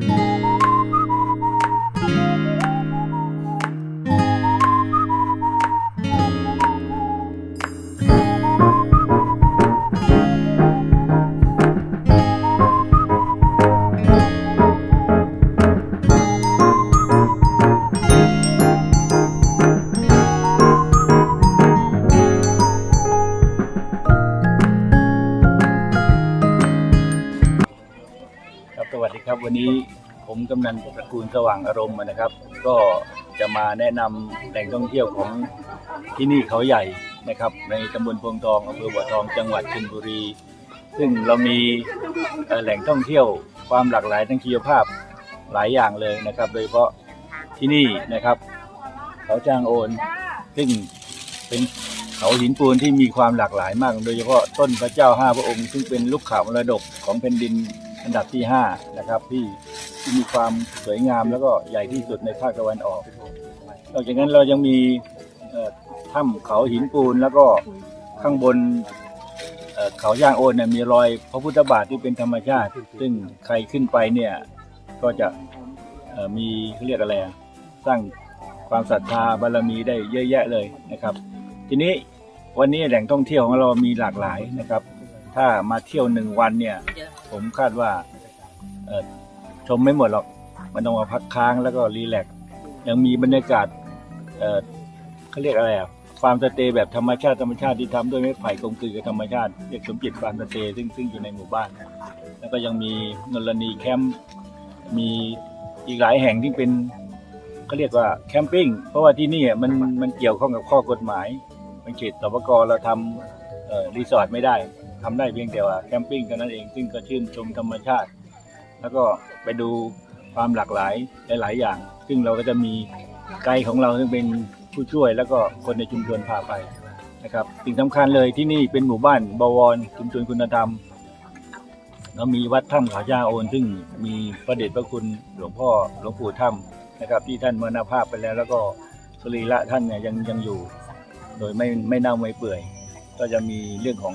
ค ผมกำนันตระกูลสว่างอารมณ์นะครับ ก็จะมาแนะนำแหล่งท่องเที่ยวของที่นี่เขาใหญ่นะครับ ในตำบลพวงทองอำเภอบัวทองจังหวัดชลบุรี ซึ่งเรามีแหล่งท่องเที่ยวความหลากหลายทางชีวภาพหลายอย่างเลยนะครับ โดยเฉพาะที่นี่นะครับ เขาจางโอน ซึ่งเป็นเขาหินปูนที่มีความหลากหลายมาก โดยเฉพาะต้นพระเจ้าห้าพระองค์ ซึ่งเป็นลูกข่าวมรดกของแผ่นดิน อันดับที่ห้านะครับที่ที่มีความสวยงามแล้วก็ใหญ่ที่สุดในภาคตะวันออก นอกจากนั้นเรายังมีถ้ำเขาหินปูนแล้วก็ข้างบนเขาย่างโอนเนี่ยมีรอยพระพุทธบาทที่เป็นธรรมชาติ ซึ่งใครขึ้นไปเนี่ยก็จะมีเขาเรียกอะไรสร้างความศรัทธาบารมีได้เยอะแยะเลยนะครับ ทีนี้วันนี้แหล่งท่องเที่ยวของเรามีหลากหลายนะครับ ถ้ามาเที่ยวหนึ่งวันเนี่ย ผมคาดว่าเอ่อชมไม่หมดหรอก มันต้องมาพักค้างแล้วก็รีแลกซ์ยังมีบรรยากาศเอ่อเขาเรียกอะไรอะฟาร์มสเตย์แบบธรรมชาติธรรมชาติที่ทำด้วยไม้ไผ่กลมกลืนกับธรรมชาติเรียกสมจิตฟาร์มสเตย์ซึ่งซึ่งอยู่ในหมู่บ้าน แล้วก็ยังมีนลนีแคมป์มีอีกหลายแห่งที่เป็นเขาเรียกว่าแคมปิ้งเพราะว่าที่นี่อะมันมันเกี่ยวข้องกับข้อกฎหมายมันเขตสปกเราทำเอ่อรีสอร์ทไม่ได้ ทำได้เพียงแต่ว่าแคมปิ้งเท่านั้นเองซึ่งก็ชื่นชมธรรมชาติ แล้วก็ไปดูความหลากหลายหลาย ๆ อย่าง ซึ่งเราก็จะมีไกด์ของเราซึ่งเป็นผู้ช่วย แล้วก็คนในชุมชนพาไปนะครับสิ่งสำคัญเลยที่นี่เป็นหมู่บ้านบวรชุมชนคุณธรรมเรามีวัดถ้ำเขาจาโอน ซึ่งมีพระเดชพระคุณหลวงพ่อหลวงปู่ถ้ำนะครับ ที่ท่านมรณภาพไปแล้ว แล้วก็สรีระท่านเนี่ยยังยังอยู่ โดยไม่ไม่เน่าไม่เปื่อย ก็จะมีเรื่องของ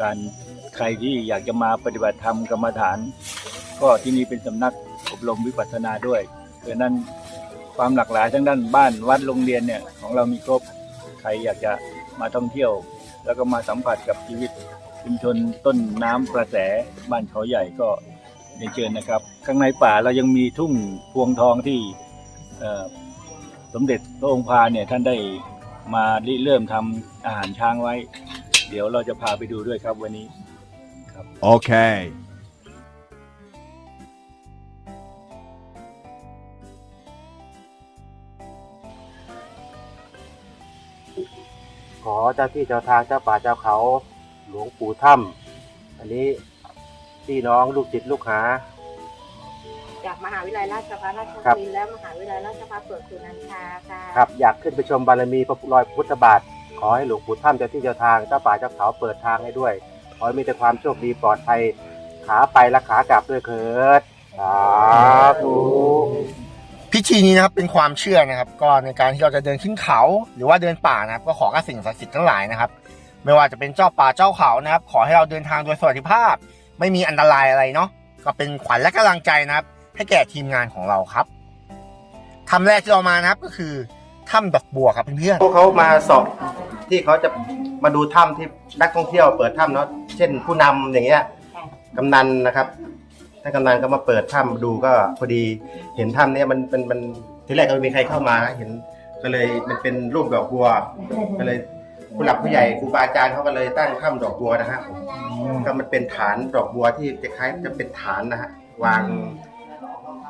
การใครที่อยากจะมาปฏิบัติธรรมกรรมฐาน ก็ที่นี่เป็นสำนักอบรมวิปัสสนาด้วยเพราะนั้นความหลากหลายทั้งด้านบ้านวัดโรงเรียนเนี่ยของเรามีครบใครอยากจะมาท่องเที่ยว แล้วก็มาสัมผัสกับชีวิตชุมชนต้นน้ำประแสบ้านเขาใหญ่ก็เรียนเชิญนะครับ ข้างในป่าเรายังมีทุ่งพวงทองที่สมเด็จพระองค์พาเนี่ยท่านได้มาริเริ่มทำอาหารช้างไว้ เดี๋ยวเราจะพาไปดูด้วยครับวันนี้ Okay. ขอเจ้าที่เจ้าทางเจ้าป่าเจ้าเขาหลวงปู่ถ้ำอันนี้พี่น้องลูกจิตลูกหา จากมหาวิทยาลัยราชภัฏราชครับบุรีและมหาวิทยาลัยราชภัฏสวนสุนันทาค่ะ ครับอยากขึ้นไปชมบารมีพระรอยพระพุทธบาท ขอให้หลวงปู่ถ้ำเจ้าที่เจ้าทางเจ้าป่าเจ้าเขาเปิดทางให้ด้วย ขอให้มีแต่ความโชคดีปลอดภัยขาไปและขากลับด้วยเถิดสาธุพิธีนี้นะครับเป็นความเชื่อนะครับ ก็ในการที่เราจะเดินขึ้นเขา หรือว่าเดินป่านะครับ ก็ขอกับสิ่งศักดิ์สิทธิ์ทั้งหลายนะครับ ไม่ว่าจะเป็นเจ้าป่าเจ้าเขานะครับ ขอให้เราเดินทางโดยสวัสดิภาพ ไม่มีอันตรายอะไรเนาะก็เป็นขวัญและกำลังใจนะครับ ให้แก่ทีมงานของเราครับทำแรกที่เรามานะครับก็คือถ้ำดอกบัวครับเพื่อนพวกเขามาสอบ ที่เขาจะมาดูถ้ำที่นักท่องเที่ยวเปิดถ้ำเนาะเช่นผู้นำอย่างเงี้ยกำนันนะครับท่านกำนันก็มาเปิดถ้ำดูก็พอดีเห็นถ้ำเนี้ยมันเป็นมันทีแรกก็ไม่มีใครเข้ามานะเห็นก็เลยมันเป็นรูปดอกบัว ก็เลยผู้หลักผู้ใหญ่ครูบาอาจารย์เขาก็เลยตั้งถ้ำดอกบัวนะฮะก็มันเป็นฐานดอกบัวที่จะคล้ายจะเป็นฐานนะฮะวาง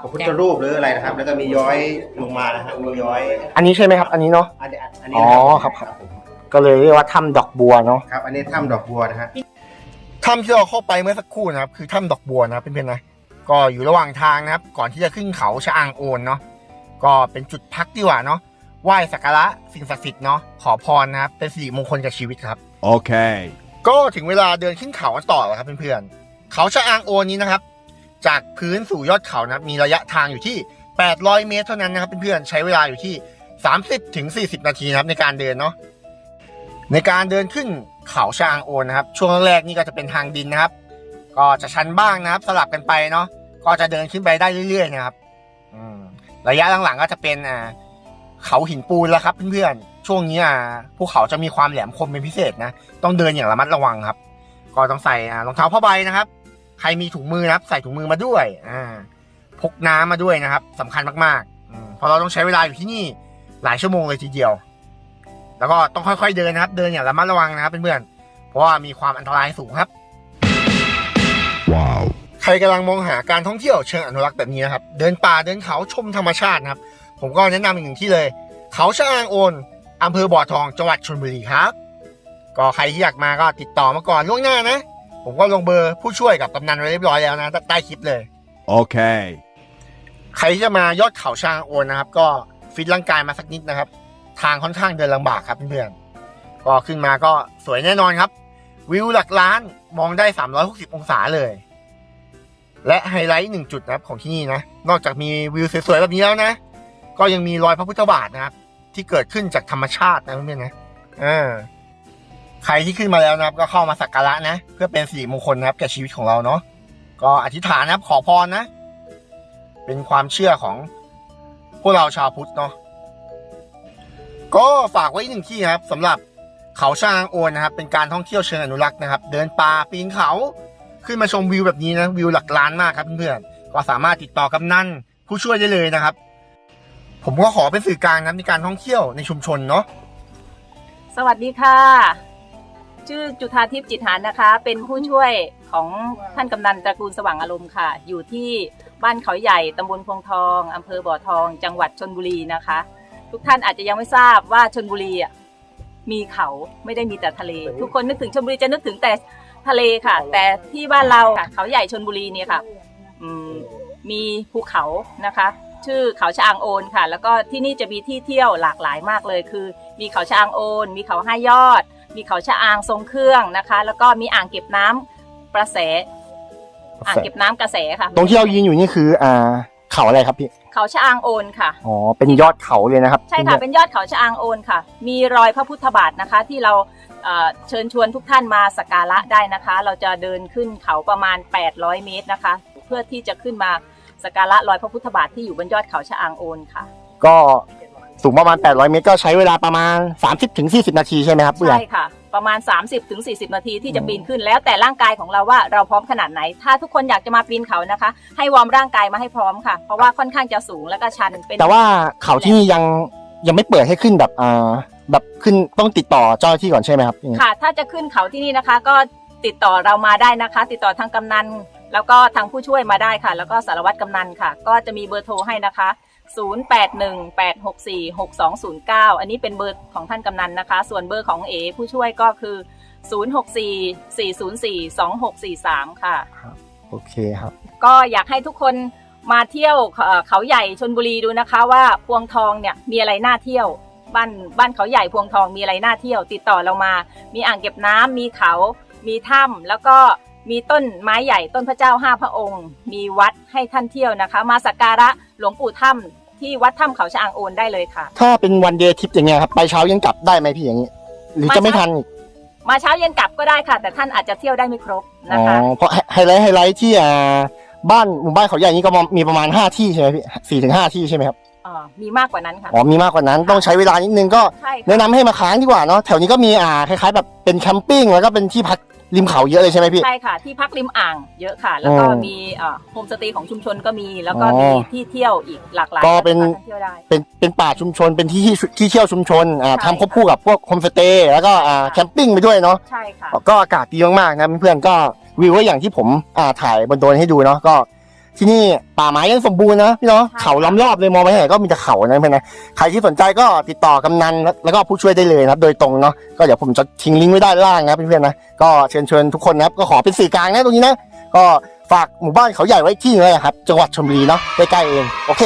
พระพุทธรูปหรืออะไรนะครับ แล้วก็มีย้อยลงมานะฮะมีย้อยๆอันนี้ใช่ไหมครับ อันนี้เนาะ อันนี้อันนี้อ๋อนะครับครับ ก็เลยเรียกว่าถ้ำดอกบัวเนาะครับอันนี้ถ้ำดอกบัวนะฮะถ้ำที่เราเข้าไปเมื่อสักครู่นะครับ คือถ้ำดอกบัวนะครับเพื่อนๆนะก็อยู่ระหว่างทางนะครับ ก่อนที่จะขึ้นเขาชะอางโอนเนาะก็เป็นจุดพักดีกว่าเนาะไหว้สักการะสิ่งศักดิ์สิทธิ์เนาะขอพรนะครับเป็นสิริมงคลกับชีวิตครับ Okay. ก็ถึงเวลาเดินขึ้นเขากันต่อแล้วครับเพื่อนๆเขาชะอางโอนนี้นะครับ จากพื้นสู่ยอดเขานะครับมีระยะทางอยู่ที่ 800 เมตรเท่านั้นนะครับเพื่อนๆใช้เวลาอยู่ที่ 30ถึง40 นาทีนะครับในการเดินเนาะ ในการเดินขึ้นเขาชะอางโอนนะครับ ช่วงแรกนี่ก็จะเป็นทางดินนะครับ ก็จะชันบ้างนะครับ สลับกันไปเนาะก็จะเดินขึ้นไปได้เรื่อย ๆ นะครับระยะหลังๆก็จะเป็นอ่าเขาหินปูนแล้วครับเพื่อนๆช่วงนี้อ่าภูเขาจะมีความแหลมคมเป็นพิเศษนะต้องเดินอย่างระมัดระวังครับ ก็ต้องใส่รองเท้าผ้าใบนะครับ ใครมีถุงมือนะครับ ใส่ถุงมือมาด้วย อ่า พกน้ำมาด้วยนะครับสำคัญมากๆเพราะเราต้องใช้เวลาอยู่ที่นี่หลายชั่วโมงเลยทีเดียว แล้วก็ต้องค่อยๆเดินนะครับ เดินอย่างระมัดระวังนะครับเพื่อนๆเพราะว่ามีความอันตรายสูงครับ Wow. ใครกำลังมองหาการท่องเที่ยวเชิงอนุรักษ์แบบนี้นะครับ เดินป่าเดินเขาชมธรรมชาตินะครับ ผมก็แนะนำอีกหนึ่งที่เลย เขาชะอางโอนอำเภอบ่อทองจังหวัดชลบุรีครับ ก็ใครที่อยากมาก็ติดต่อมาก่อนล่วงหน้านะ ผมก็ลงเบอร์ผู้ช่วยกับกำนันไว้เรียบร้อยแล้วนะใต้คลิปเลย Okay. ใครที่จะมายอดเขาชางโอนนะครับ ก็ฟิตร่างกายมาสักนิดนะครับ ทางค่อนข้างเดินลำบากครับเพื่อนๆก็ขึ้นมาก็สวยแน่นอนครับ วิวหลักล้านมองได้ 360 องศาเลย และไฮไลท์หนึ่งจุดนะครับของที่นี่นะ นอกจากมีวิวสวยๆแบบนี้แล้วนะ ก็ยังมีรอยพระพุทธบาทนะครับ ที่เกิดขึ้นจากธรรมชาตินะเพื่อนๆนะอ่าใครที่ขึ้นมาแล้วนะครับ ก็เข้ามาสักการะนะ เพื่อเป็นสิริมงคลนะครับแก่ชีวิตของเราเนาะก็อธิษฐานนะครับขอพรนะ เป็นความเชื่อของพวกเราชาวพุทธเนาะ ก็ฝากไว้หนึ่งที่ครับสำหรับเขาช่างโอนนะครับ เป็นการท่องเที่ยวเชิงอนุรักษ์นะครับ เดินป่าปีนเขาขึ้นมาชมวิวแบบนี้นะวิวหลักล้านมากครับเพื่อนๆก็สามารถติดต่อกำนันผู้ช่วยได้เลยนะครับ ผมก็ขอเป็นสื่อกลางนะในการท่องเที่ยวในชุมชนเนาะสวัสดีค่ะ ชื่อจุธาทิพย์จิตหารนะคะ เป็นผู้ช่วยของท่านกำนันตระกูลสว่างอารมณ์ค่ะ อยู่ที่บ้านเขาใหญ่ตำบลพวงทองอำเภอบ่อทอง จังหวัดชนบุรีนะคะ ทุกท่านอาจจะยังไม่ทราบว่าชนบุรีอะมีเขาไม่ได้มีแต่ทะเล ทุกคนนึกถึงชนบุรีจะนึกถึงแต่ทะเลค่ะ แต่ที่บ้านเราค่ะเขาใหญ่ชนบุรีเนี่ยค่ะอืมมีภูเขานะคะ ชื่อเขาชะอางโอนค่ะ แล้วก็ที่นี่จะมีที่เที่ยวหลากหลายมากเลยคือ มีเขาชะอางโอน มีเขาห้ายอด มีเขาชะอางทรงเครื่องนะคะ แล้วก็มีอ่างเก็บน้ำประแสอ่างเก็บน้ำกระแสค่ะ ตรงที่เรายืนอยู่นี่คืออ่า เขาอะไรครับพี่เขาชะอางโอนค่ะ อ๋อเป็นยอดเขาเลยนะครับใช่ค่ะ เป็นยอดเขาชะอางโอนค่ะ มีรอยพระพุทธบาทนะคะ ที่เราเอ่อเชิญชวนทุกท่านมาสักการะได้นะคะ เราจะเดินขึ้นเขาประมาณ 800 เมตรนะคะ เพื่อที่จะขึ้นมาสักการะรอยพระพุทธบาทที่อยู่บนยอดเขาชะอางโอนค่ะ ก็สูงประมาณ 800 เมตรก็ใช้เวลาประมาณ 30-40 นาทีใช่ไหมครับเพื่อนใช่ค่ะ ประมาณ 30-40 นาทีที่จะปีนขึ้น แล้วแต่ร่างกายของเราว่าเราพร้อมขนาดไหน ถ้าทุกคนอยากจะมาปีนเขานะคะ ให้วอร์มร่างกายมาให้พร้อมค่ะ เพราะว่าค่อนข้างจะสูงแล้วก็ชันเป็นแต่ว่าเขาที่นี่ยังยังไม่เปิดให้ขึ้นแบบอ่าแบบขึ้นต้องติดต่อเจ้าหน้าที่ก่อนใช่ไหมครับค่ะ ถ้าจะขึ้นเขาที่นี่นะคะ ก็ติดต่อเรามาได้นะคะ ติดต่อทางกำนันแล้วก็ทางผู้ช่วยมาได้ค่ะ แล้วก็สารวัตรกำนันค่ะ ก็จะมีเบอร์โทรให้นะคะ 0818646209 อันนี้เป็นเบอร์ของท่านกำนันนะคะ ส่วนเบอร์ของเอผู้ช่วยก็คือ 0644042643 ค่ะโอเคครับ ก็อยากให้ทุกคนมาเที่ยวเอ่อเขาใหญ่ชนบุรีดูนะคะว่าพวงทองเนี่ยมีอะไรน่าเที่ยวบ้านบ้านเขาใหญ่พวงทองมีอะไรน่าเที่ยว ติดต่อเรามา มีอ่างเก็บน้ำมีเขา มีถ้ำแล้วก็มีต้นไม้ใหญ่ต้นพระเจ้าห้าพระองค์ มีวัดให้ท่านเที่ยวนะคะ มาสักการะหลวงปู่ถ้ำ ที่วัดถ้ำเขาชะอางโอนได้เลยค่ะ ถ้าเป็นวันเดย์ทริปอย่างเงี้ยครับ ไปเช้ายังกลับได้ไหมพี่อย่างนี้ หรือจะไม่ทันอีกมาเช้าเย็นกลับก็ได้ค่ะ แต่ท่านอาจจะเที่ยวได้ไม่ครบอ๋นะอคะ เพราะไฮไลท์ไฮไลท์ที่อ่าบ้านหมู่บ้านเขาใหญ่นี้ก็มีประมาณ5ที่ใช่ไหมพี่สี่ถึงห้าที่ใช่ไหมครับ อ๋อ มีมากกว่านั้นค่ะ อ๋อมีมากกว่านั้นต้องใช้เวลานิดนึงก็ ใช่ค่ะแนะนำให้มาค้างดีกว่าเนาะแถวนี้ก็มีอ่าคล้ายๆแบบเป็นแคมปิ้งแล้วก็เป็นที่พัก ริมเขาเยอะเลยใช่ไหมพี่ ใช่ค่ะ ที่พักริมอ่างเยอะค่ะ แล้วก็อืมมีเอ่อโฮมสเตย์ของชุมชนก็มี แล้วก็อ๋อมีที่เที่ยวอีกหลากหลายก็เป็น สถาท่องเที่ยวได้ เป็นเป็นป่าชุมชนเป็นที่ที่ที่เที่ยวชุมชนอ่าใช่ ทำควบคู่กับพวกโฮมสเตย์แล้วก็อ่าแคมปิ้งไปด้วยเนาะใช่ค่ะ ก็อากาศดีมากๆนะเพื่อนๆก็วิวก็อย่างที่ผมอ่าถ่ายบนโดรนให้ดูเนาะก็ ที่นี่ป่าไม้ยังสมบูรณ์นะพี่เนาะใช่ เขาล้อมรอบเลยมองไปไหนก็มีแต่เขานะเพื่อนนะใครที่สนใจก็ติดต่อกำนันแล้วก็ผู้ช่วยได้เลยนะครับโดยตรงเนาะก็เดี๋ยวผมจะทิ้งลิงก์ไว้ด้านล่างนะเพื่อนๆนะก็เชิญชวนทุกคนนะครับก็ขอเป็นสื่อกลางนะตรงนี้นะก็ฝากหมู่บ้านเขาใหญ่ไว้ที่นึงเลยครับจังหวัดชลบุรีเนาะใกล้ๆเองโอเค